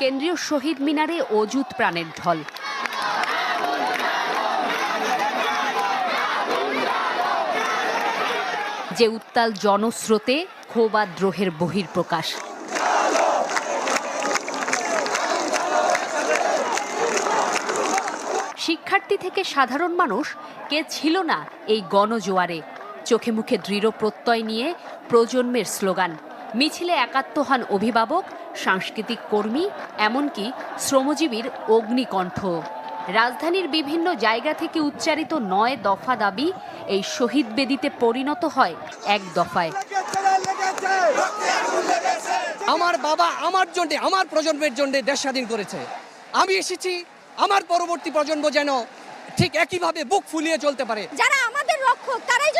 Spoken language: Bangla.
কেন্দ্রীয় শহীদ মিনারে অজুত প্রাণের ঢল। যে উত্তাল জনস্রোতে ক্ষোভাদ্রোহের বহির্প্রকাশ শিক্ষার্থী থেকে সাধারণ মানুষ কে ছিল না এই গণজোয়ারে? চোখে মুখে দৃঢ় প্রত্যয় নিয়ে প্রজন্মের স্লোগান। মিছিলে একাত্ম হন অভিভাবক সাংস্কৃতিক কর্মী এমনকি শ্রমজীবীর অগ্নিকণ্ঠ। রাজধানীর বিভিন্ন জায়গা থেকে উচ্চারিত নয় দফা দাবি এই শহীদ বেদিতে পরিণত হয় এক দফায়। আমার বাবা আমার জন্য আমার প্রজন্মের জন্য দেশ স্বাধীন করেছে। আমি এসেছি আমার পরবর্তী প্রজন্ম যেন ঠিক একইভাবে বুক ফুলিয়ে চলতে পারে। যারা আমাদের রক্ষক তারাই